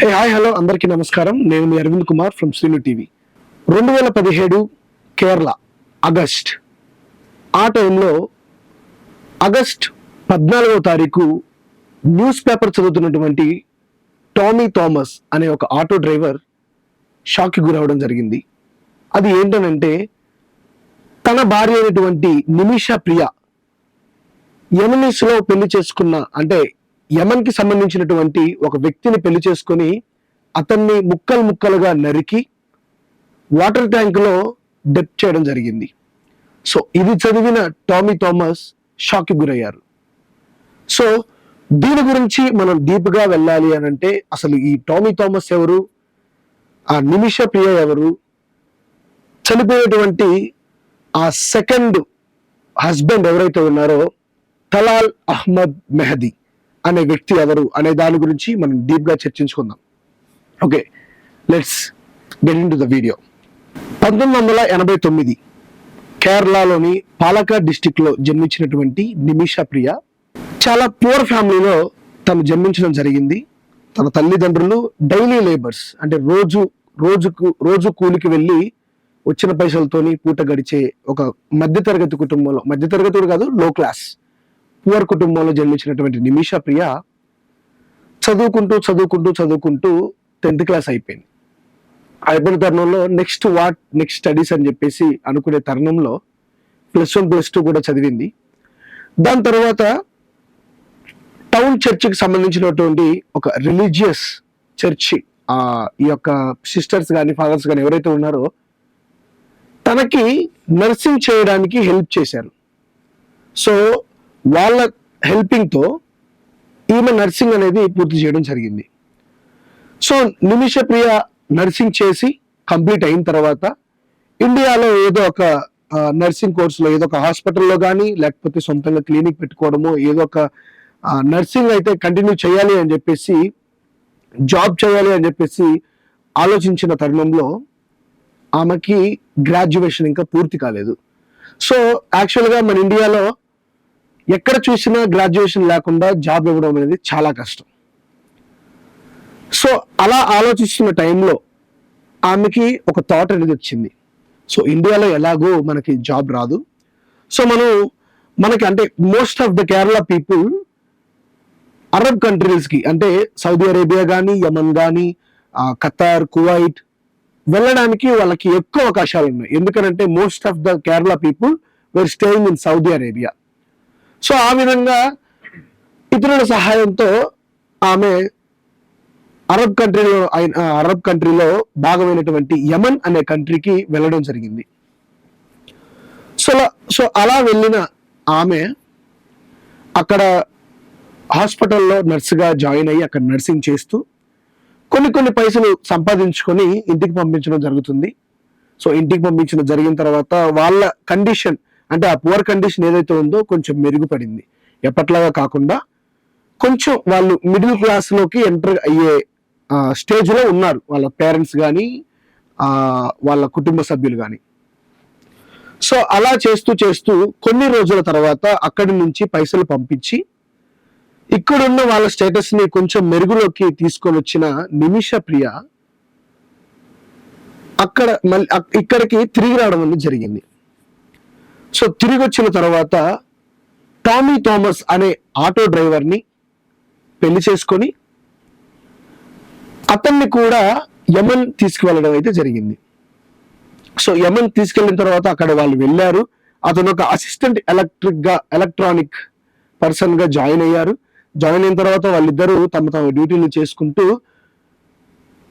Hey hi hello అందరికీ నమస్కారం. నేను మీ అరవింద్ కుమార్ ఫ్రమ్ శ్రీను టీవీ రెండు వేల పదిహేడు కేరళ ఆగస్ట్. ఆ టైంలో ఆగస్ట్ పద్నాలుగవ తారీఖు న్యూస్ పేపర్ చదువుతున్నటువంటి టామీ థామస్ అనే ఒక ఆటో డ్రైవర్ షాక్కి గురవడం జరిగింది. అది ఏంటనంటే తన భార్య అయినటువంటి నిమిషా ప్రియ యమనీస్ పెళ్ళి చేసుకున్న అంటే యమన్కి సంబంధించినటువంటి ఒక వ్యక్తిని పెళ్ళి చేసుకొని అతన్ని ముక్కలు ముక్కలుగా నరికి వాటర్ ట్యాంక్లో డెప్ చేయడం జరిగింది. సో ఇది చదివిన టామీ థామస్ షాక్కి గురయ్యారు. సో దీని గురించి మనం డీప్గా వెళ్ళాలి అని అంటే అసలు ఈ టామీ థామస్ ఎవరు? ఆ నిమిష ప్రియ ఎవరు? చనిపోయేటువంటి ఆ సెకండ్ హస్బెండ్ ఎవరైతే ఉన్నారో తలాల్ అహ్మద్ మెహదీ. అనే వ్యక్తి ఎవరు అనే దాని గురించి మనం డీప్గా చర్చించుకుందాం. Okay let's get in to the video పంతొమ్మిది వందల ఎనభై తొమ్మిది కేరళలోని పాలకాడ్ డిస్టిక్లో జన్మించినటువంటి నిమిషా ప్రియ చాలా పూర్ ఫ్యామిలీలో తను జన్మించడం జరిగింది. తన తల్లిదండ్రులు డైలీ లేబర్స్ అంటే రోజు రోజుకు రోజు కూలికి వెళ్ళి వచ్చిన పైసలతోని పూట గడిచే ఒక మధ్యతరగతి కుటుంబంలో మధ్యతరగతి కాదు లో క్లాస్ పువర్ కుటుంబంలో జన్మించినటువంటి నిమిష ప్రియ చదువుకుంటూ చదువుకుంటూ చదువుకుంటూ టెన్త్ క్లాస్ అయిపోయింది. అయిపోయిన తరుణంలో నెక్స్ట్ వాట్ నెక్స్ట్ స్టడీస్ అని చెప్పేసి అనుకునే తరుణంలో ప్లస్ వన్ ప్లస్ టూ కూడా చదివింది. దాని తర్వాత టౌన్ చర్చికి సంబంధించినటువంటి ఒక రిలీజియస్ చర్చి ఆ ఈ యొక్క సిస్టర్స్ కానీ ఫాదర్స్ కానీ ఎవరైతే ఉన్నారో తనకి నర్సింగ్ చేయడానికి హెల్ప్ చేశారు. సో వాళ్ళ హెల్పింగ్తో ఈమె నర్సింగ్ అనేది పూర్తి చేయడం జరిగింది. సో నిమిష ప్రియ నర్సింగ్ చేసి కంప్లీట్ అయిన తర్వాత ఇండియాలో ఏదో ఒక నర్సింగ్ కోర్సులో ఏదో ఒక హాస్పిటల్లో కానీ లేకపోతే సొంతంగా క్లినిక్ పెట్టుకోవడమో ఏదో ఒక నర్సింగ్ అయితే కంటిన్యూ చేయాలి అని చెప్పేసి జాబ్ చేయాలి అని చెప్పేసి ఆలోచించిన తరుణంలో ఆమెకి గ్రాడ్యుయేషన్ ఇంకా పూర్తి కాలేదు. సో యాక్చువల్గా మన ఇండియాలో ఎక్కడ చూసినా గ్రాడ్యుయేషన్ లేకుండా జాబ్ ఇవ్వడం అనేది చాలా కష్టం. సో అలా ఆలోచిస్తున్న టైంలో ఆమెకి ఒక థాట్ అనేది వచ్చింది. సో ఇండియాలో ఎలాగో మనకి జాబ్ రాదు. సో మనం మనకి అంటే most of the Kerala people Arab కంట్రీస్కి అంటే సౌదీ అరేబియా కానీ యమన్ కానీ ఖతార్ కువైట్ వెళ్ళడానికి వాళ్ళకి ఎక్కువ అవకాశాలు ఉన్నాయి. ఎందుకంటే most of the Kerala people were staying in Saudi Arabia so ఆ విధంగా ఇతరుల సహాయంతో ఆమె అరబ్ కంట్రీలో అరబ్ కంట్రీలో భాగమైనటువంటి యమన్ అనే కంట్రీకి వెళ్ళడం జరిగింది. సో అలా- సో అలా వెళ్ళిన ఆమె అక్కడ హాస్పిటల్లో నర్సుగా జాయిన్ అయ్యి అక్కడ నర్సింగ్ చేస్తూ కొన్ని కొన్ని పైసలు సంపాదించుకొని ఇంటికి పంపించడం జరుగుతుంది. సో ఇంటికి పంపించడం జరిగిన తర్వాత వాళ్ళ కండిషన్ అంటే ఆ పువర్ కండిషన్ ఏదైతే ఉందో కొంచెం మెరుగుపడింది. ఎప్పట్లాగా కాకుండా కొంచెం వాళ్ళు మిడిల్ క్లాస్లోకి ఎంటర్ అయ్యే స్టేజ్లో ఉన్నారు. వాళ్ళ పేరెంట్స్ కానీ వాళ్ళ కుటుంబ సభ్యులు కానీ సో అలా చేస్తూ చేస్తూ కొన్ని రోజుల తర్వాత అక్కడి నుంచి పైసలు పంపించి ఇక్కడున్న వాళ్ళ స్టేటస్ని కొంచెం మెరుగులోకి తీసుకొని వచ్చిన నిమిష ప్రియ అక్కడ మళ్ళీ ఇక్కడికి తిరిగి రావడం అనేది జరిగింది. సో తిరిగి వచ్చిన తర్వాత టామీ థామస్ అనే ఆటో డ్రైవర్ని పెళ్ళి చేసుకొని అతన్ని కూడా యమన్ తీసుకువెళ్ళడం అయితే జరిగింది. సో యమన్ తీసుకెళ్ళిన తర్వాత అక్కడ వాళ్ళు వెళ్ళారు. అతను ఒక అసిస్టెంట్ ఎలక్ట్రిక్గా ఎలక్ట్రానిక్ పర్సన్గా జాయిన్ అయ్యారు. జాయిన్ అయిన తర్వాత వాళ్ళిద్దరూ తమ తమ డ్యూటీలు చేసుకుంటూ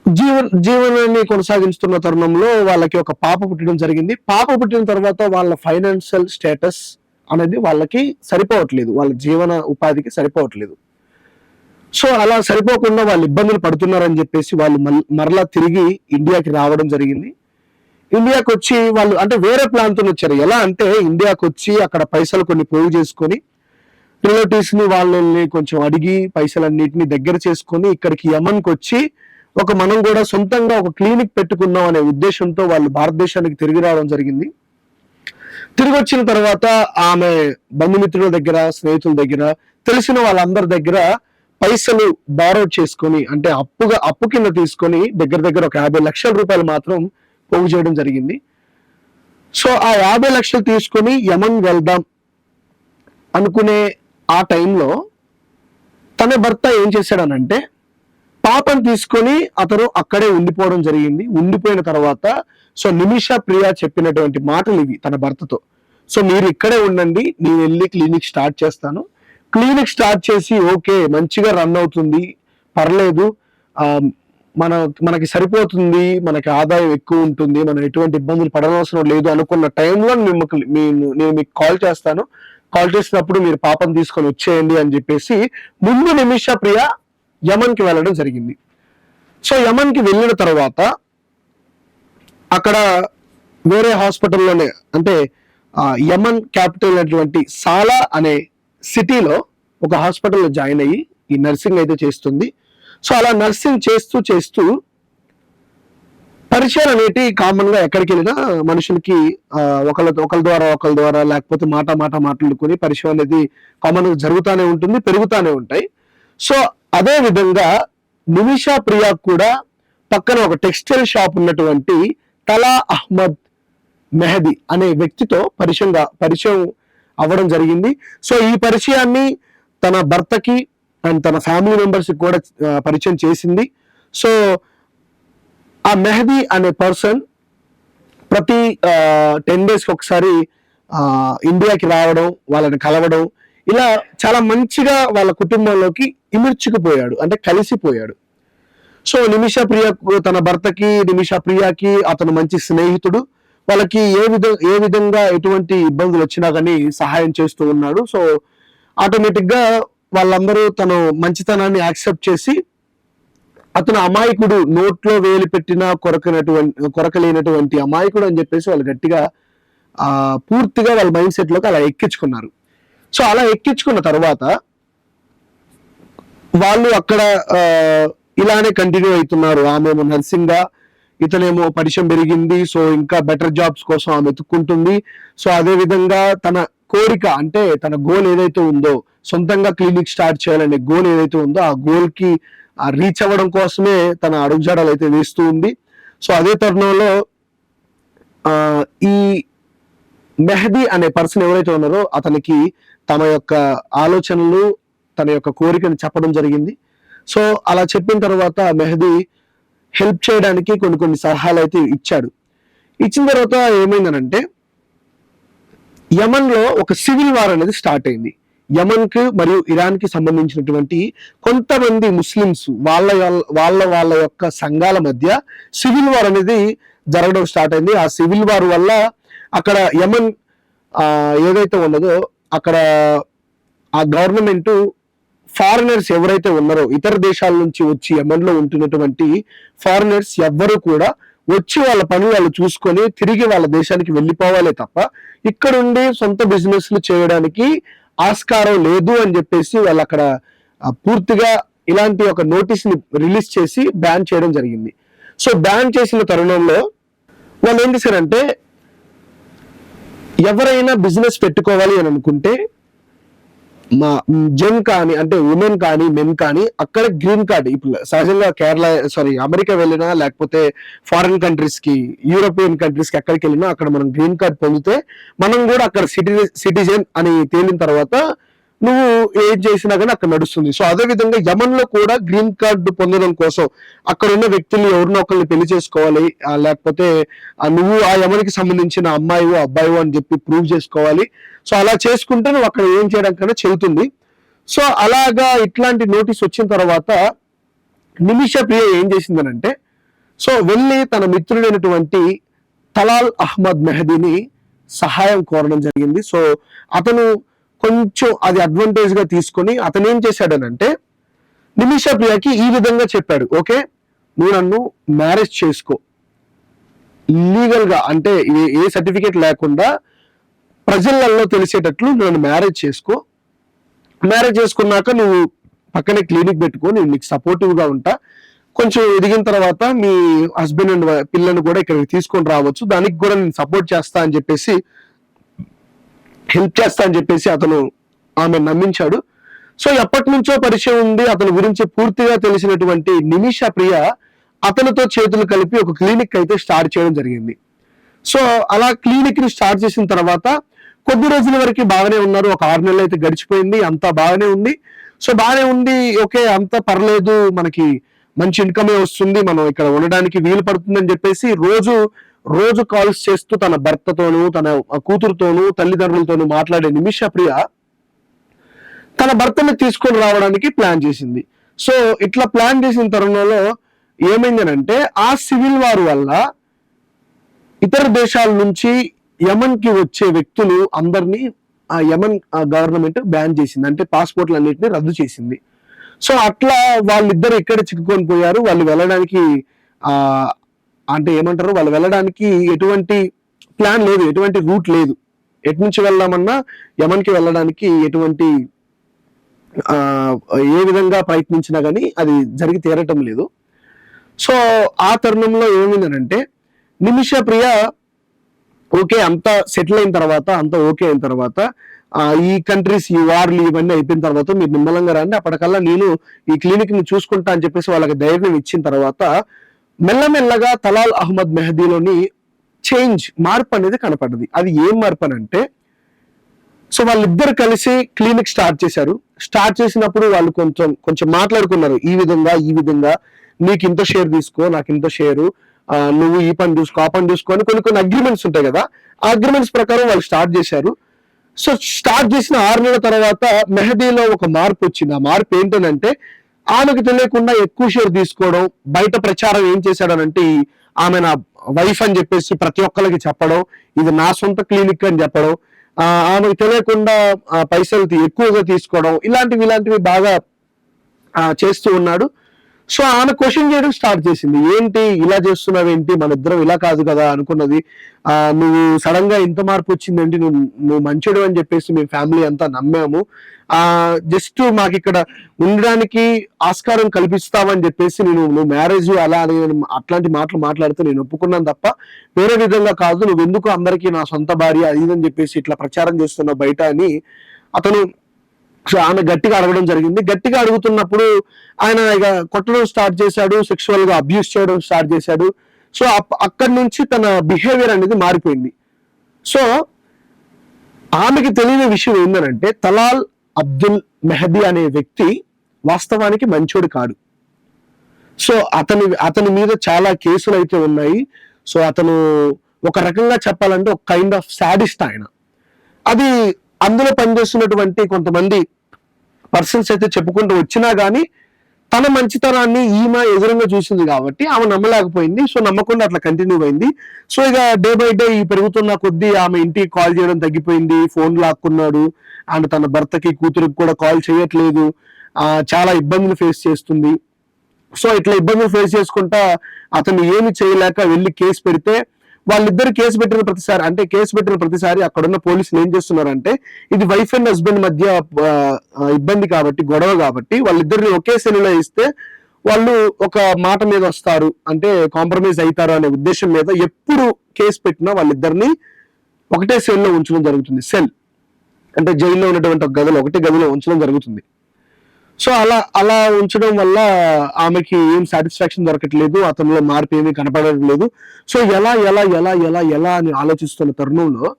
జీవన జీవనాన్ని కొనసాగిస్తున్న తరుణంలో వాళ్ళకి ఒక పాప పుట్టడం జరిగింది. పాప పుట్టిన తర్వాత వాళ్ళ ఫైనాన్షియల్ స్టేటస్ అనేది వాళ్ళకి సరిపోవట్లేదు. వాళ్ళ జీవన ఉపాధికి సరిపోవట్లేదు. సో అలా సరిపోకుండా వాళ్ళు ఇబ్బందులు పడుతున్నారని చెప్పేసి వాళ్ళు మరలా తిరిగి ఇండియాకి రావడం జరిగింది. ఇండియాకి వచ్చి వాళ్ళు అంటే వేరే ప్లాన్తో వచ్చారు. ఎలా అంటే ఇండియాకి వచ్చి అక్కడ పైసలు కొన్ని పోగు చేసుకొని రిలేటివ్స్ని వాళ్ళని కొంచెం అడిగి పైసలన్నిటిని దగ్గర చేసుకొని ఇక్కడికి యమన్కి వచ్చి ఒక మనం కూడా సొంతంగా ఒక క్లినిక్ పెట్టుకుందాం అనే ఉద్దేశంతో వాళ్ళు భారతదేశానికి తిరిగి రావడం జరిగింది. తిరిగి వచ్చిన తర్వాత ఆమె బంధుమిత్రుల దగ్గర స్నేహితుల దగ్గర తెలిసిన వాళ్ళందరి దగ్గర పైసలు బారో చేసుకొని అంటే అప్పుగా అప్పు కింద తీసుకొని దగ్గర దగ్గర ఒక యాభై లక్షల రూపాయలు మాత్రం పోగు చేయడం జరిగింది. సో ఆ యాభై లక్షలు తీసుకొని యమన్ వెళ్దాం అనుకునే ఆ టైంలో తన భర్త ఏం చేశాడనంటే పాపను తీసుకొని అతను అక్కడే ఉండిపోవడం జరిగింది. ఉండిపోయిన తర్వాత సో నిమిష ప్రియ చెప్పినటువంటి మాటలు ఇవి తన భర్తతో. సో మీరు ఇక్కడే ఉండండి నేను వెళ్ళి క్లినిక్ స్టార్ట్ చేస్తాను. క్లినిక్ స్టార్ట్ చేసి ఓకే మంచిగా రన్ అవుతుంది పర్లేదు. మన మనకి సరిపోతుంది మనకి ఆదాయం ఎక్కువ ఉంటుంది మనం ఎటువంటి ఇబ్బందులు పడనవసరం లేదు అనుకున్న టైంలో మిమ్మల్ని నేను నేను మీకు కాల్ చేస్తాను. కాల్ చేసినప్పుడు మీరు పాపం తీసుకొని వచ్చేయండి అని చెప్పేసి ముందు నిమిష ప్రియ యమన్కి వెళ్ళడం జరిగింది. సో యమన్కి వెళ్ళిన తర్వాత అక్కడ వేరే హాస్పిటల్లోనే అంటే యమన్ క్యాపిటల్ అయినటువంటి సాలా అనే సిటీలో ఒక హాస్పిటల్లో జాయిన్ అయ్యి ఈ నర్సింగ్ అయితే చేస్తుంది. సో అలా నర్సింగ్ చేస్తూ చేస్తూ పరిచయాలు అనేటి కామన్గా ఎక్కడికి వెళ్ళినా మనుషులకి ఒకళ్ళ ఒకళ్ళ ద్వారా ఒకళ్ళ ద్వారా లేకపోతే మాట మాట మాట్లాడుకొని పరిచయం అనేది కామన్ జరుగుతూనే ఉంటుంది పెరుగుతూనే ఉంటాయి. సో అదే విధంగా నిమిషా ప్రియా కూడా పక్కన ఒక టెక్స్టైల్ షాప్ ఉన్నటువంటి తలా అహ్మద్ మెహదీ అనే వ్యక్తితో పరిచయంగా పరిచయం అవ్వడం జరిగింది. సో ఈ పరిచయాన్ని తన భర్తకి అండ్ తన ఫ్యామిలీ మెంబర్స్కి కూడా పరిచయం చేసింది. సో ఆ మెహదీ అనే పర్సన్ ప్రతి టెన్ డేస్కి ఒకసారి ఇండియాకి రావడం వాళ్ళని కలవడం ఇలా చాలా మంచిగా వాళ్ళ కుటుంబంలోకి ఇమిడ్చుకుపోయాడు అంటే కలిసిపోయాడు. సో నిమిష ప్రియ తన భర్తకి నిమిష ప్రియకి అతను మంచి స్నేహితుడు. వాళ్ళకి ఏ విధ ఏ విధంగా ఎటువంటి ఇబ్బందులు వచ్చినా కానీ సహాయం చేస్తూ ఉన్నాడు. సో ఆటోమేటిక్గా వాళ్ళందరూ తను మంచితనాన్ని యాక్సెప్ట్ చేసి అతను అమాయకుడు నోట్లో వేలు పెట్టినా కొరకనటువంటి కొరకలేనటువంటి అమాయకుడు అని చెప్పేసి వాళ్ళు గట్టిగా పూర్తిగా వాళ్ళ మైండ్ సెట్లోకి అలా ఎక్కించుకున్నారు. సో అలా ఎక్కించుకున్న తర్వాత వాళ్ళు అక్కడ ఇలానే కంటిన్యూ అవుతున్నారు. ఆమె ఏమో ఇతనేమో పరిచయం పెరిగింది సో ఇంకా బెటర్ జాబ్స్ కోసం ఆమె ఎత్తుక్కుంటుంది సో అదే విధంగా తన కోరిక అంటే తన గోల్ ఏదైతే ఉందో సొంతంగా క్లినిక్ స్టార్ట్ చేయాలనే గోల్ ఏదైతే ఉందో ఆ గోల్కి రీచ్ అవ్వడం కోసమే తన అడుగుజాడలు అయితే వేస్తూ ఉంది. సో అదే తరుణంలో ఆ, ఈ మెహదీ అనే పర్సన్ ఎవరైతే ఉన్నారో అతనికి తమ యొక్క ఆలోచనలు తన యొక్క కోరికను చెప్పడం జరిగింది. సో అలా చెప్పిన తర్వాత మెహదీ హెల్ప్ చేయడానికి కొన్ని కొన్ని సలహాలు అయితే ఇచ్చాడు. ఇచ్చిన తర్వాత ఏమైందనంటే యమన్లో ఒక సివిల్ వార్ అనేది స్టార్ట్ అయింది. యమన్కి మరియు ఇరాన్కి సంబంధించినటువంటి కొంతమంది ముస్లిమ్స్ వాళ్ళ వాళ్ళ- వాళ్ళ యొక్క సంఘాల మధ్య సివిల్ వార్ అనేది జరగడం స్టార్ట్ అయింది. ఆ సివిల్ వార్ వల్ల అక్కడ యమన్ ఏదైతే ఉన్నదో అక్కడ ఆ గవర్నమెంట్ ఫారినర్స్ ఎవరైతే ఉన్నారో ఇతర దేశాల నుంచి వచ్చి యమన్లో ఉంటున్నటువంటి ఫారినర్స్ ఎవ్వరూ కూడా వచ్చి వాళ్ళ పని వాళ్ళు చూసుకొని తిరిగి వాళ్ళ దేశానికి వెళ్ళిపోవాలే తప్ప ఇక్కడుండి సొంత బిజినెస్లు చేయడానికి ఆస్కారం లేదు అని చెప్పేసి వాళ్ళు అక్కడ పూర్తిగా ఇలాంటి ఒక నోటీస్ని రిలీజ్ చేసి బ్యాన్ చేయడం జరిగింది. సో బ్యాన్ చేసిన తరుణంలో వాళ్ళు ఏం చేశారంటే ఎవరైనా బిజినెస్ పెట్టుకోవాలి అని అనుకుంటే మా జెన్ కానీ అంటే ఉమెన్ కానీ మెన్ కానీ అక్కడ గ్రీన్ కార్డ్. ఇప్పుడు సహజంగా కేరళ సారీ అమెరికా వెళ్ళినా లేకపోతే ఫారిన్ కంట్రీస్కి యూరోపియన్ కంట్రీస్కి ఎక్కడికి వెళ్ళినా అక్కడ మనం గ్రీన్ కార్డ్ పొందితే మనం కూడా అక్కడ సిటి సిటిజన్ అని తేలిన తర్వాత నువ్వు ఏం చేసినా కానీ అక్కడ నడుస్తుంది. సో అదే విధంగా యమన్లో కూడా గ్రీన్ కార్డు పొందడం కోసం అక్కడ ఉన్న వ్యక్తులు ఎవరినో ఒకరిని పెళ్ళి చేసుకోవాలి. లేకపోతే ఆ, నువ్వు ఆ యమన్కి సంబంధించిన అమ్మాయివో అబ్బాయివో అని చెప్పి ప్రూవ్ చేసుకోవాలి. సో అలా చేసుకుంటే నువ్వు అక్కడ ఏం చేయడానికైనా చెబుతుంది సో అలాగా ఇట్లాంటి నోటీస్ వచ్చిన తర్వాత నిమిష ప్రియ ఏం చేసిందనంటే సో వెళ్ళి తన మిత్రుడైనటువంటి తలాల్ అహ్మద్ మెహదీని సహాయం కోరడం జరిగింది. సో అతను కొంచెం అది అడ్వాంటేజ్గా తీసుకొని అతను ఏం చేశాడనంటే నిమిష ప్రియకి ఈ విధంగా చెప్పాడు ఓకే నువ్వు నన్ను మ్యారేజ్ చేసుకో. లీగల్గా అంటే ఏ- ఏ సర్టిఫికేట్ లేకుండా ప్రజలలో తెలిసేటట్లు నన్ను మ్యారేజ్ చేసుకో. మ్యారేజ్ చేసుకున్నాక నువ్వు పక్కనే క్లినిక్ పెట్టుకో నేను నీకు సపోర్టివ్గా ఉంటా. కొంచెం ఎదిగిన తర్వాత మీ హస్బెండ్ అండ్ పిల్లని కూడా ఇక్కడికి తీసుకొని రావచ్చు. దానికి కూడా నేను సపోర్ట్ చేస్తా అని చెప్పేసి హెల్ప్ చేస్తా అని చెప్పేసి అతను ఆమె నమ్మించాడు. సో ఎప్పటి నుంచో పరిచయం ఉంది అతని గురించి పూర్తిగా తెలిసినటువంటి నిమిష ప్రియ అతనితో చేతులు కలిపి ఒక క్లినిక్ అయితే స్టార్ట్ చేయడం జరిగింది. సో అలా క్లినిక్ని స్టార్ట్ చేసిన తర్వాత కొద్ది రోజుల వరకు బాగానే ఉన్నారు. ఒక ఆరు నెలలు అయితే గడిచిపోయింది. అంతా బాగానే ఉంది. సో బాగానే ఉంది. ఓకే అంతా పర్లేదు. మనకి మంచి ఇన్కమే వస్తుంది. మనం ఇక్కడ ఉండడానికి వీలు పడుతుందని చెప్పేసి రోజు రోజు కాల్స్ చేస్తూ తన భర్తతోనూ తన కూతురుతోనూ తల్లిదండ్రులతోనూ మాట్లాడే నిమిష ప్రియ తన భర్తని తీసుకొని రావడానికి ప్లాన్ చేసింది. సో ఇట్లా ప్లాన్ చేసిన తరుణంలో ఏమైందనంటే ఆ సివిల్ వార్ వల్ల ఇతర దేశాల నుంచి యమన్కి వచ్చే వ్యక్తులు అందరినీ ఆ యమన్ గవర్నమెంట్ బ్యాన్ చేసింది. అంటే పాస్పోర్ట్లు అన్నింటినీ రద్దు చేసింది. సో అట్లా వాళ్ళిద్దరు ఎక్కడ చిక్కుకొని పోయారు? వాళ్ళు వెళ్ళడానికి ఆ అంటే ఏమంటారు? వాళ్ళు వెళ్ళడానికి ఎటువంటి ప్లాన్ లేదు ఎటువంటి రూట్ లేదు. ఎటు నుంచి వెళ్దామన్నా యమన్కి వెళ్ళడానికి ఎటువంటి ఏ విధంగా ప్రయత్నించినా కానీ అది జరిగి తీరటం లేదు. సో ఆ తరుణంలో ఏమైందనంటే నిమిష ప్రియ ఓకే అంతా సెటిల్ అయిన తర్వాత అంతా ఓకే అయిన తర్వాత ఈ కంట్రీస్ ఈ వార్లు ఇవన్నీ అయిపోయిన తర్వాత మీరు నిమ్మలంగా రండి. అప్పటికల్లా నేను ఈ క్లినిక్ని చూసుకుంటా అని చెప్పేసి వాళ్ళకి ధైర్యం ఇచ్చిన తర్వాత మెల్లమెల్లగా తలాల్ అహ్మద్ మెహదీలోని చేంజ్ మార్పు అనేది కనపడ్డది. అది ఏం మార్పు అని అంటే సో వాళ్ళిద్దరు కలిసి క్లినిక్ స్టార్ట్ చేశారు. స్టార్ట్ చేసినప్పుడు వాళ్ళు కొంచెం కొంచెం మాట్లాడుకున్నారు. ఈ విధంగా ఈ విధంగా నీకు ఇంత షేర్ తీసుకో నాకు ఇంత షేరు నువ్వు ఈ పని చూసుకో ఆ పని చూసుకో అని కొన్ని కొన్ని అగ్రిమెంట్స్ ఉంటాయి కదా. ఆ అగ్రిమెంట్స్ ప్రకారం వాళ్ళు స్టార్ట్ చేశారు. సో స్టార్ట్ చేసిన ఆరు నెలల తర్వాత మెహదీలో ఒక మార్పు వచ్చింది. ఆ మార్పు ఏంటంటే ఆమెకు తెలియకుండా ఎక్కువ షేర్ తీసుకోవడం బయట ప్రచారం ఏం చేశాడనంటే ఆమె నా వైఫ్ అని చెప్పేసి ప్రతి ఒక్కరికి చెప్పడం ఇది నా సొంత క్లినిక్ అని చెప్పడం ఆమెకు తెలియకుండా పైసలు ఎక్కువగా తీసుకోవడం ఇలాంటివి ఇలాంటివి బాగా చేస్తూ ఉన్నాడు. సో ఆమె క్వశ్చన్ చేయడం స్టార్ట్ చేసింది. ఏంటి ఇలా చేస్తున్నావు ఏంటి? మన ఇద్దరం ఇలా కాదు కదా అనుకున్నది. ఆ నువ్వు సడన్గా ఇంత మార్పు వచ్చిందేంటి నువ్వు నువ్వు మంచిడు అని చెప్పేసి మేము ఫ్యామిలీ అంతా నమ్మాము. ఆ జస్ట్ మాకు ఇక్కడ ఉండడానికి ఆస్కారం కల్పిస్తావని చెప్పేసి నేను నువ్వు మ్యారేజ్ అలా అని నేను అట్లాంటి మాటలు మాట్లాడితే నేను ఒప్పుకున్నాను తప్ప వేరే విధంగా కాదు. నువ్వు ఎందుకు అందరికీ నా సొంత భార్య అది అని చెప్పేసి ఇట్లా ప్రచారం చేస్తున్నావు బయట అని. అతను ఆమె గట్టిగా అడగడం జరిగింది. గట్టిగా అడుగుతున్నప్పుడు ఆయన ఇక కొట్టడం స్టార్ట్ చేశాడు సెక్షువల్గా అబ్యూస్ చేయడం స్టార్ట్ చేశాడు. సో అప్- అక్కడి నుంచి తన బిహేవియర్ అనేది మారిపోయింది. సో ఆమెకి తెలియని విషయం ఏంటంటే తలాల్ అబ్దుల్ మెహదీ అనే వ్యక్తి వాస్తవానికి మంచోడు కాడు. సో అతని అతని మీద చాలా కేసులు అయితే ఉన్నాయి. సో అతను ఒక రకంగా చెప్పాలంటే ఒక కైండ్ ఆఫ్ సాడిస్ట్ ఆయన. అది అందులో పనిచేస్తున్నటువంటి కొంతమంది పర్సన్స్ అయితే చెప్పుకుంటూ వచ్చినా కానీ తన మంచితనాన్ని ఈమె ఎదురుగా చూసింది కాబట్టి ఆమె నమ్మలేకపోయింది. సో నమ్మకుండా అట్లా కంటిన్యూ అయింది. సో ఇక డే బై డే ఈ పెరుగుతున్న కొద్దీ ఆమె ఇంటికి కాల్ చేయడం తగ్గిపోయింది. ఫోన్ లాక్కున్నాడు. అండ్ తన భర్తకి కూతురికి కూడా కాల్ చేయట్లేదు. ఆ, చాలా ఇబ్బందులు ఫేస్ చేస్తుంది. సో ఇట్లా ఇబ్బందులు ఫేస్ చేసుకుంటా అతను ఏమి చేయలేక వెళ్ళి కేసు పెడితే వాళ్ళిద్దరు కేసు పెట్టిన ప్రతిసారి అంటే కేసు పెట్టిన ప్రతిసారి అక్కడున్న పోలీసులు ఏం చేస్తున్నారంటే ఇది వైఫ్ అండ్ హస్బెండ్ మధ్య ఇబ్బంది కాబట్టి గొడవ కాబట్టి వాళ్ళిద్దరిని ఒకే సెల్లులో ఇస్తే వాళ్ళు ఒక మాట మీద వస్తారు అంటే కాంప్రమైజ్ అవుతారు అనే ఉద్దేశం మీద ఎప్పుడు కేసు పెట్టినా వాళ్ళిద్దరిని ఒకటే సెల్లో ఉంచడం జరుగుతుంది. సెల్. అంటే జైల్లో ఉన్నటువంటి ఒక గదిలో ఒకటే గదిలో ఉంచడం జరుగుతుంది. సో అలా అలా ఉంచడం వల్ల ఆమెకి ఏం సాటిస్ఫాక్షన్ దొరకట్లేదు అతనిలో మార్పు ఏమీ కనపడడం లేదు. సో ఎలా ఎలా ఎలా ఎలా ఎలా అని ఆలోచిస్తున్న తరుణంలో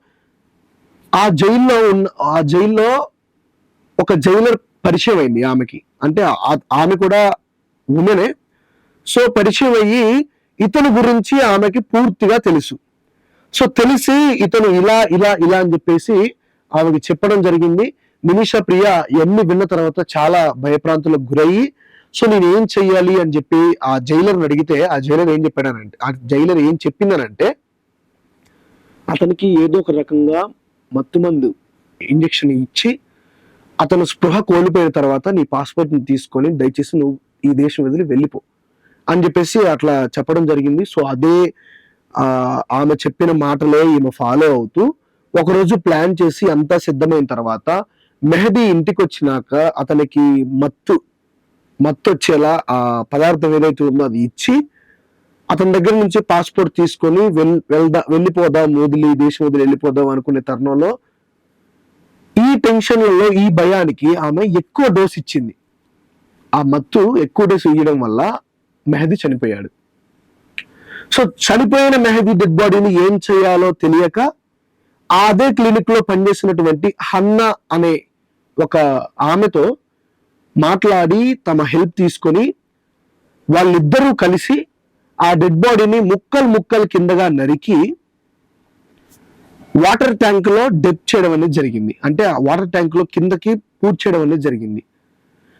ఆ జైల్లో ఉన్న ఆ జైల్లో ఒక జైలర్ పరిచయం అయింది ఆమెకి. అంటే ఆమె కూడా ఉమెనే. సో పరిచయం అయ్యి ఇతని గురించి ఆమెకి పూర్తిగా తెలుసు. సో తెలిసి ఇతను ఇలా ఇలా ఇలా అని చెప్పేసి ఆమెకి చెప్పడం జరిగింది. నిమిష ప్రియ ఎన్ని విన్న తర్వాత చాలా భయప్రాంతులకు గురయ్యి సో నేను ఏం చెయ్యాలి? అని చెప్పి ఆ జైలర్ని అడిగితే ఆ జైలర్ ఏం చెప్పాడనంటే ఆ జైలర్ ఏం చెప్పిందనంటే అతనికి ఏదో ఒక రకంగా మత్తుమందు ఇంజెక్షన్ ఇచ్చి అతను స్పృహ కోల్పోయిన తర్వాత నీ పాస్పోర్ట్ని తీసుకొని దయచేసి నువ్వు ఈ దేశం వదిలి వెళ్ళిపో. అని చెప్పేసి అట్లా చెప్పడం జరిగింది. సో అదే ఆమె చెప్పిన మాటలే ఈమె ఫాలో అవుతూ ఒకరోజు ప్లాన్ చేసి అంతా సిద్ధమైన తర్వాత మెహదీ ఇంటికి వచ్చినాక అతనికి మత్తు మత్తు వచ్చేలా ఆ పదార్థం ఏదైతే ఉందో అది ఇచ్చి అతని దగ్గర నుంచి పాస్పోర్ట్ తీసుకొని వెల్ వెళ్దా వెళ్ళిపోదాం వదిలి దేశం వదిలి వెళ్ళిపోదాం అనుకునే తరుణంలో ఈ టెన్షన్లలో ఈ భయానికి ఆమె ఎక్కువ డోస్ ఇచ్చింది. ఆ మత్తు ఎక్కువ డోస్ ఇవ్వడం వల్ల మెహదీ చనిపోయాడు. సో చనిపోయిన మెహదీ డెడ్ బాడీని ఏం చేయాలో తెలియక అదే క్లినిక్లో పనిచేసినటువంటి హన్నా అనే ఒక ఆమెతో మాట్లాడి తమ హెల్ప్ తీసుకొని వాళ్ళిద్దరూ కలిసి ఆ డెడ్ బాడీని ముక్కలు ముక్కలు కిందగా నరికి వాటర్ ట్యాంక్లో డెప్ చేయడం అనేది జరిగింది. అంటే ఆ వాటర్ ట్యాంక్లో కిందకి కిందకి పూడ్చేయడం అనేది జరిగింది.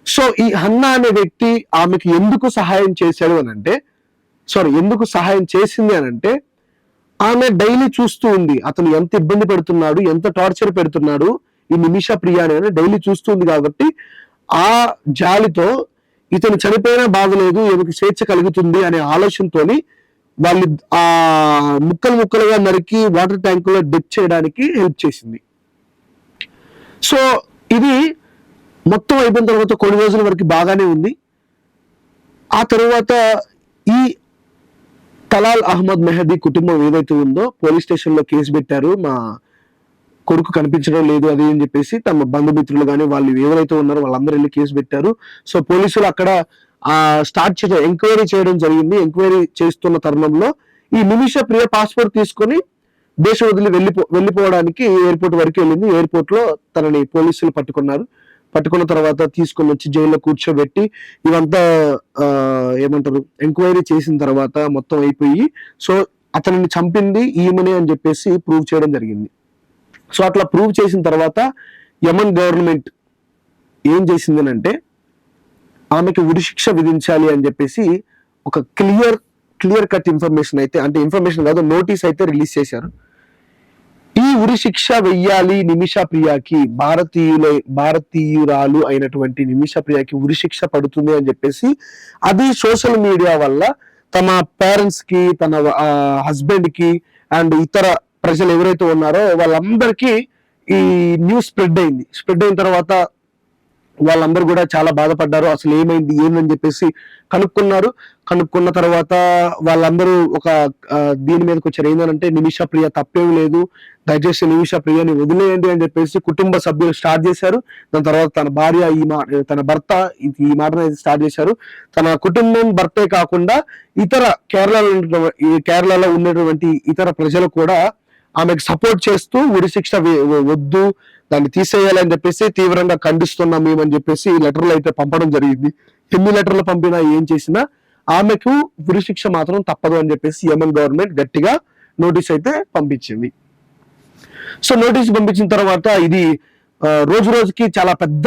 సో ఈ హన్నా అనే వ్యక్తి ఆమెకు ఎందుకు సహాయం చేశాడు అని అంటే సారీ ఎందుకు సహాయం చేసింది అని అంటే ఆమె డైలీ చూస్తూ ఉంది. అతను ఎంత ఇబ్బంది పెడుతున్నాడు ఎంత టార్చర్ పెడుతున్నాడు ఈ నిమిష ప్రియాని అని డైలీ చూస్తుంది కాబట్టి ఆ జాలితో ఇతను చనిపోయినా బాగలేదు ఈమెకి స్వేచ్ఛ కలుగుతుంది అనే ఆలోచనతోని వాళ్ళు ఆ ముక్కలు ముక్కలుగా నరికి వాటర్ ట్యాంక్లో డిప్ చేయడానికి హెల్ప్ చేసింది. సో ఇది మొత్తం అయిపోయిన తర్వాత కొన్ని రోజుల వరకు బాగానే ఉంది. ఆ తర్వాత ఈ తలాల్ అహ్మద్ మెహదీ కుటుంబం ఏదైతే ఉందో పోలీస్ స్టేషన్లో కేసు పెట్టారు మా కొడుకు కనిపించడం లేదు అది అని చెప్పేసి తమ బంధుమిత్రులు కానీ వాళ్ళు ఎవరైతే ఉన్నారో వాళ్ళందరూ వెళ్ళి కేసు పెట్టారు. సో పోలీసులు అక్కడ ఆ స్టార్ట్ చేయడం ఎంక్వైరీ చేయడం జరిగింది. ఎంక్వైరీ చేస్తున్న తరుణంలో ఈ నిమిష ప్రియ పాస్పోర్ట్ తీసుకొని దేశం వదిలి వెళ్ళిపో వెళ్ళిపోవడానికి ఎయిర్పోర్ట్ వరకు వెళ్ళింది. ఎయిర్పోర్ట్లో తనని పోలీసులు పట్టుకున్నారు. పట్టుకున్న తర్వాత తీసుకొని వచ్చి జైల్లో కూర్చోబెట్టి ఇవంతా ఏమంటారు ఎంక్వైరీ చేసిన తర్వాత మొత్తం అయిపోయి సో అతనిని చంపింది ఈమెనే అని చెప్పేసి ప్రూవ్ చేయడం జరిగింది. సో అట్లా ప్రూవ్ చేసిన తర్వాత యమన్ గవర్నమెంట్ ఏం చేసింది అంటే ఆమెకి ఉరిశిక్ష విధించాలి అని చెప్పేసి ఒక క్లియర్ క్లియర్ కట్ ఇన్ఫర్మేషన్ అయితే అంటే ఇన్ఫర్మేషన్ కాదు నోటీస్ అయితే రిలీజ్ చేశారు. ఈ ఉరిశిక్ష వెయ్యాలి నిమిష ప్రియాకి భారతీయుల భారతీయురాలు అయినటువంటి నిమిష ప్రియాకి ఉరిశిక్ష పడుతుంది అని చెప్పేసి అది సోషల్ మీడియా వల్ల తమ పేరెంట్స్కి తన హస్బెండ్కి అండ్ ఇతర ప్రజలు ఎవరైతే ఉన్నారో వాళ్ళందరికీ ఈ న్యూస్ స్ప్రెడ్ అయింది. స్ప్రెడ్ అయిన తర్వాత వాళ్ళందరూ కూడా చాలా బాధపడ్డారు. అసలు ఏమైంది ఏందని చెప్పేసి కనుక్కున్నారు. కనుక్కున్న తర్వాత వాళ్ళందరూ ఒక దీని మీదకి వచ్చారు. ఏంటంటే నిమిష ప్రియ తప్పేం లేదు. దయచేసి నిమిష ప్రియని వదిలేయండి అని చెప్పేసి కుటుంబ సభ్యులు స్టార్ట్ చేశారు. దాని తర్వాత తన భార్య ఈ మా తన భర్త ఈ మాటను స్టార్ట్ చేశారు. తన కుటుంబం భర్తే కాకుండా ఇతర కేరళలో ఉన్నటువంటి- ఈ కేరళలో ఉన్నటువంటి ఇతర ప్రజలు కూడా ఆమెకు సపోర్ట్ చేస్తూ ఉరి శిక్ష వే- వద్దు దాన్ని తీసేయాలని చెప్పేసి తీవ్రంగా ఖండిస్తున్నాం మేమని చెప్పేసి లెటర్లు అయితే పంపడం జరిగింది. ఎన్ని లెటర్లు పంపినా ఏం చేసినా ఆమెకు ఉరి శిక్ష మాత్రం తప్పదు అని చెప్పేసి యమన్ గవర్నమెంట్ గట్టిగా నోటీస్ అయితే పంపించింది. సో నోటీస్ పంపించిన తర్వాత ఇది రోజు రోజుకి చాలా పెద్ద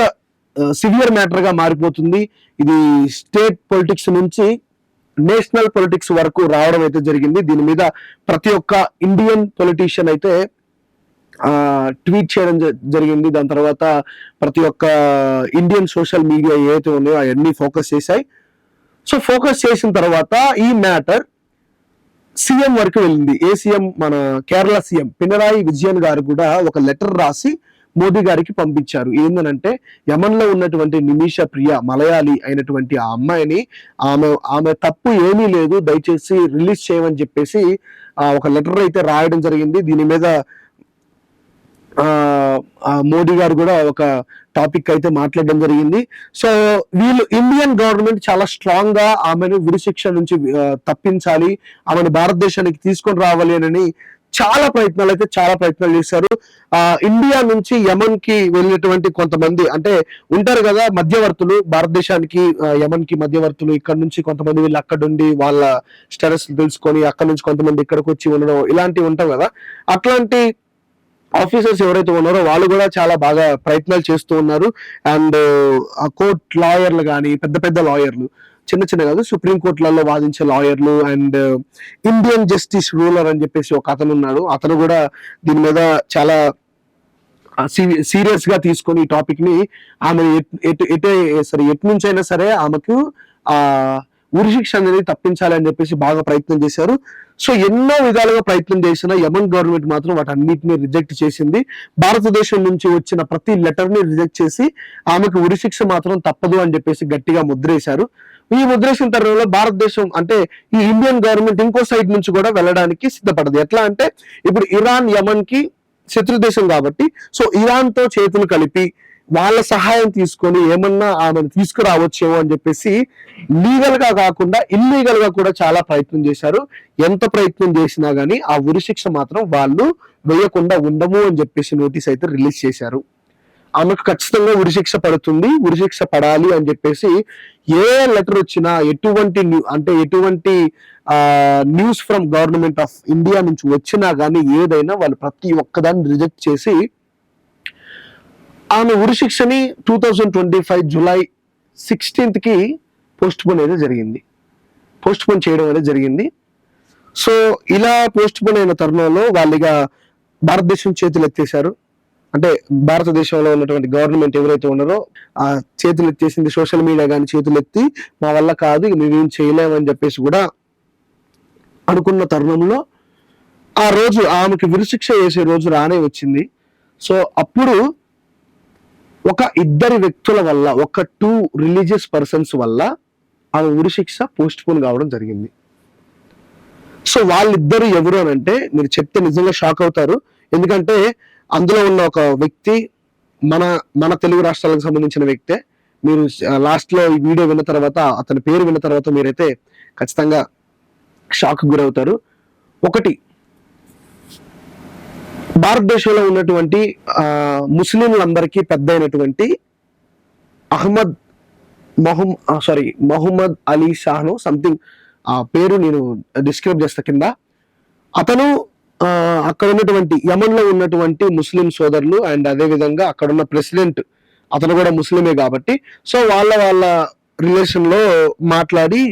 సివియర్ మ్యాటర్గా మారిపోతుంది. ఇది స్టేట్ పొలిటిక్స్ నుంచి నేషనల్ పొలిటిక్స్ వరకు రావడం అయితే జరిగింది. దీని మీద ప్రతి ఒక్క ఇండియన్ పొలిటీషియన్ అయితే ట్వీట్ చేయడం జ- జరిగింది. దాని తర్వాత ప్రతి ఒక్క ఇండియన్ సోషల్ మీడియా ఏవైతే ఉన్నాయో అవన్నీ ఫోకస్ చేశాయి. సో ఫోకస్ చేసిన తర్వాత ఈ మ్యాటర్ సీఎం వరకు వెళ్ళింది. ఏ సీఎం? మన కేరళ సీఎం పినరాయి విజయన్ గారు కూడా ఒక లెటర్ రాసి మోదీ గారికి పంపించారు. ఏందనంటే యమన్లో ఉన్నటువంటి నిమిష ప్రియ మలయాళీ అయినటువంటి ఆ అమ్మాయిని ఆమె ఆమె తప్పు ఏమీ లేదు దయచేసి రిలీజ్ చేయమని చెప్పేసి ఆ, ఒక లెటర్ అయితే రాయడం జరిగింది. దీని మీద ఆ, మోడీ గారు కూడా ఒక టాపిక్ అయితే మాట్లాడడం జరిగింది. సో వీళ్ళు ఇండియన్ గవర్నమెంట్ చాలా స్ట్రాంగ్గా ఆమెను విడిశిక్ష నుంచి తప్పించాలి ఆమెను భారతదేశానికి తీసుకొని రావాలి అని చాలా ప్రయత్నాలు అయితే చాలా ప్రయత్నాలు చేశారు. ఆ ఇండియా నుంచి యమన్కి వెళ్ళినటువంటి కొంతమంది అంటే ఉంటారు కదా మధ్యవర్తులు భారతదేశానికి యమన్కి మధ్యవర్తులు ఇక్కడ నుంచి కొంతమంది వీళ్ళు అక్కడ ఉండి వాళ్ళ స్టేటస్ తెలుసుకొని అక్కడ నుంచి కొంతమంది ఇక్కడికి వచ్చి ఉండడం ఇలాంటివి ఉంటాం కదా. అట్లాంటి ఆఫీసర్స్ ఎవరైతే ఉన్నారో వాళ్ళు కూడా చాలా బాగా ప్రయత్నాలు చేస్తూ ఉన్నారు. అండ్ ఆ కోర్ట్ లాయర్లు కానీ పెద్ద పెద్ద లాయర్లు చిన్న చిన్న కాదు సుప్రీం కోర్టులలో వాదించే లాయర్లు and uh, Indian justice ruler అని చెప్పేసి ఒక అతను ఉన్నాడు. అతను కూడా దీని మీద చాలా సీరియస్గా తీసుకొని ఈ టాపిక్ని ఆమె ఎటు ఎటే సరే ఎటు నుంచి అయినా సరే ఆమెకు ఆ ఉరిశిక్ష అనేది తప్పించాలి అని చెప్పేసి బాగా ప్రయత్నం చేశారు. సో ఎన్నో విధాలుగా ప్రయత్నం చేసిన యమన్ గవర్నమెంట్ మాత్రం వాటన్నిటిని రిజెక్ట్ చేసింది. భారతదేశం నుంచి వచ్చిన ప్రతి లెటర్ని రిజెక్ట్ చేసి ఆమెకు ఉరిశిక్ష మాత్రం తప్పదు అని చెప్పేసి గట్టిగా ముద్రేశారు. ఈ ముద్రేసిన తరుణంలో భారతదేశం అంటే ఈ ఇండియన్ గవర్నమెంట్ ఇంకో సైడ్ నుంచి కూడా వెళ్ళడానికి సిద్ధపడదు. ఎట్లా అంటే ఇప్పుడు ఇరాన్ యమన్కి శత్రు దేశం కాబట్టి సో ఇరాన్తో చేతులు కలిపి వాళ్ళ సహాయం తీసుకొని ఏమన్నా ఆమెను తీసుకురావచ్చేమో అని చెప్పేసి లీగల్గా కాకుండా ఇల్లీగల్గా కూడా చాలా ప్రయత్నం చేశారు. ఎంత ప్రయత్నం చేసినా గానీ ఆ ఉరిశిక్ష మాత్రం వాళ్ళు వేయకుండా ఉండము అని చెప్పేసి నోటీస్ అయితే రిలీజ్ చేశారు. ఆమెకు ఖచ్చితంగా ఉరిశిక్ష పడుతుంది ఉరిశిక్ష పడాలి అని చెప్పేసి ఏ లెటర్ వచ్చినా ఎటువంటి న్యూ అంటే ఎటువంటి news from government of India నుంచి వచ్చినా కానీ ఏదైనా వాళ్ళు ప్రతి ఒక్కదాన్ని రిజెక్ట్ చేసి ఆమె ఉరిశిక్షని two thousand twenty five July సిక్స్టీన్త్కి postpone అయితే జరిగింది. పోస్ట్ పోన్ చేయడం అనేది జరిగింది. సో ఇలా పోస్ట్ పోన్ అయిన తరుణంలో వాళ్ళు ఇక భారతదేశం చేతులు ఎత్తేశారు అంటే భారతదేశంలో ఉన్నటువంటి గవర్నమెంట్ ఎవరైతే ఉన్నారో ఆ చేతులు ఎత్తేసింది సోషల్ మీడియా కానీ చేతులు ఎత్తి మా వల్ల కాదు మేమేం చేయలేమని చెప్పేసి కూడా అనుకున్న తరుణంలో ఆ రోజు ఆమెకి విరుశిక్ష వేసే రోజు రానే వచ్చింది. సో అప్పుడు ఒక ఇద్దరి వ్యక్తుల వల్ల ఒక టూ రిలీజియస్ పర్సన్స్ వల్ల ఆమె ఉరిశిక్ష పోస్ట్ పోన్ కావడం జరిగింది. సో వాళ్ళిద్దరు ఎవరు అని అంటే మీరు చెప్తే నిజంగా షాక్ అవుతారు. ఎందుకంటే అందులో ఉన్న ఒక వ్యక్తి మన మన తెలుగు రాష్ట్రాలకు సంబంధించిన వ్యక్తే. మీరు లాస్ట్లో ఈ వీడియో విన్న తర్వాత అతని పేరు విన్న తర్వాత మీరైతే ఖచ్చితంగా షాక్ గురవుతారు. ఒకటి భారతదేశంలో ఉన్నటువంటి ఆ, ముస్లింలందరికీ పెద్ద అయినటువంటి అహ్మద్ మొహమ్ సారీ మొహమ్మద్ అలీ షాహ్ను సంథింగ్ ఆ పేరు నేను డిస్క్రైబ్ చేస్తా కింద. అతను అక్కడ ఉన్నటువంటి యమన్లో ఉన్నటువంటి ముస్లిం సోదరులు అండ్ అదేవిధంగా అక్కడ ఉన్న ప్రెసిడెంట్ అతను కూడా ముస్లిమే కాబట్టి. సో వాళ్ళ వాళ్ళ రిలేషన్లో మాట్లాడి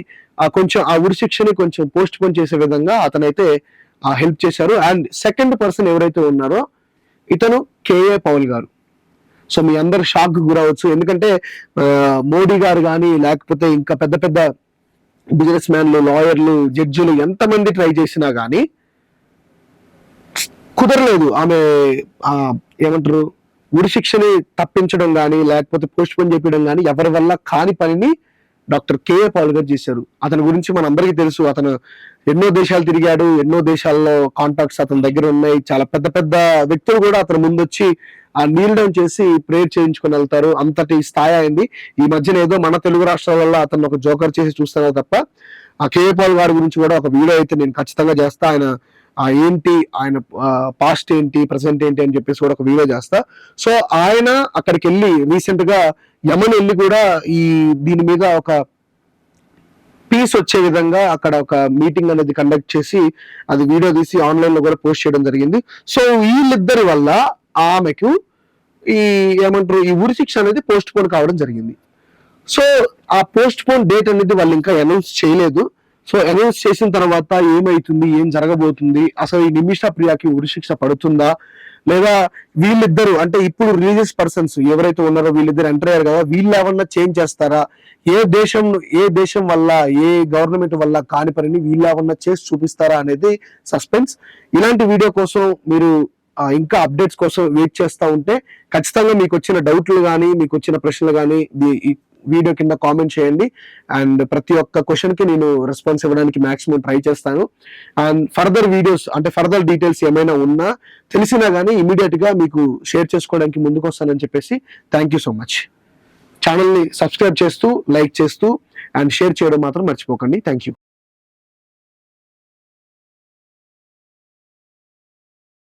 ఆ కొంచెం ఆ ఉరి శిక్షని కొంచెం పోస్ట్ పోన్ చేసే విధంగా అతనైతే హెల్ప్ చేశారు. అండ్ సెకండ్ పర్సన్ ఎవరైతే ఉన్నారో ఇతను కేఏ పౌల్ గారు. సో మీ అందరు షాక్ గురవచ్చు ఎందుకంటే మోడీ గారు కానీ లేకపోతే ఇంకా పెద్ద పెద్ద బిజినెస్ మ్యాన్లు లాయర్లు జడ్జిలు ఎంతమంది ట్రై చేసినా కానీ కుదరలేదు. ఆమె ఏమంటారు ఉరి శిక్షని తప్పించడం కానీ లేకపోతే పోస్ట్ పోన్ చేయడం కానీ ఎవరి వల్ల కాని పనిని డాక్టర్ కేఏ పాల్ గారు చేశారు. అతని గురించి మన అందరికీ తెలుసు. అతను ఎన్నో దేశాలు తిరిగాడు ఎన్నో దేశాల్లో కాంటాక్ట్స్ అతని దగ్గర ఉన్నాయి. చాలా పెద్ద పెద్ద వ్యక్తులు కూడా అతని ముందు వచ్చి ఆ నీల్ డౌన్ చేసి ప్రేయర్ చేయించుకొని వెళ్తారు. అంతటి స్థాయి అయింది ఈ మధ్యన ఏదో మన తెలుగు రాష్ట్రాలలో అతను ఒక జోకర్ చేసి చూస్తున్నారు తప్ప ఆ కేఏ పాల్ గారి గురించి కూడా ఒక వీడియో అయితే నేను ఖచ్చితంగా చేస్తా. ఆయన ఏంటి ఆయన పాస్ట్ ఏంటి ప్రజెంట్ ఏంటి అని చెప్పేసి కూడా ఒక వీడియో చేస్తా. సో ఆయన అక్కడికి వెళ్ళి రీసెంట్గా యమన్ వెళ్ళి కూడా ఈ దీని మీద ఒక పీస్ వచ్చే విధంగా అక్కడ ఒక మీటింగ్ అనేది కండక్ట్ చేసి అది వీడియో తీసి ఆన్లైన్లో కూడా పోస్ట్ చేయడం జరిగింది. సో వీళ్ళిద్దరి వల్ల ఆమెకు ఈ ఏమంటారు ఈ ఉరి శిక్ష అనేది పోస్ట్ పోన్ కావడం జరిగింది. సో ఆ పోస్ట్ పోన్ డేట్ అనేది వాళ్ళు ఇంకా అనౌన్స్ చేయలేదు. సో అనౌన్స్ చేసిన తర్వాత ఏమైతుంది ఏం జరగబోతుంది? అసలు ఈ నిమిష ప్రియాకి ఉరిశిక్ష పడుతుందా? లేదా వీళ్ళిద్దరు అంటే ఇప్పుడు రిలీజియస్ పర్సన్స్ ఎవరైతే ఉన్నారో వీళ్ళిద్దరు ఎంటర్ అయ్యారు కదా వీళ్ళు ఏమన్నా చేంజ్ చేస్తారా? ఏ దేశం ఏ దేశం వల్ల ఏ గవర్నమెంట్ వల్ల కాని పనిని వీళ్ళు ఏమన్నా చేసి చూపిస్తారా అనేది సస్పెన్స్. ఇలాంటి వీడియో కోసం మీరు ఇంకా అప్డేట్స్ కోసం వెయిట్ చేస్తూ ఉంటే ఖచ్చితంగా మీకు వచ్చిన డౌట్లు కానీ మీకు వచ్చిన ప్రశ్నలు కానీ వీడియో కింద కామెంట్ చేయండి. అండ్ ప్రతి ఒక్క క్వశ్చన్కి నేను రెస్పాన్స్ ఇవ్వడానికి మాక్సిమం ట్రై చేస్తాను. అండ్ ఫర్దర్ వీడియోస్ అంటే ఫర్దర్ డీటెయిల్స్ ఏమైనా ఉన్నా తెలిసినా కానీ ఇమీడియట్గా మీకు షేర్ చేసుకోవడానికి ముందుకు వస్తానని చెప్పేసి థ్యాంక్ యూ సో మచ్ ఛానల్ని సబ్స్క్రైబ్ చేస్తూ లైక్ చేస్తూ అండ్ షేర్ చేయడం మాత్రం మర్చిపోకండి. Thank you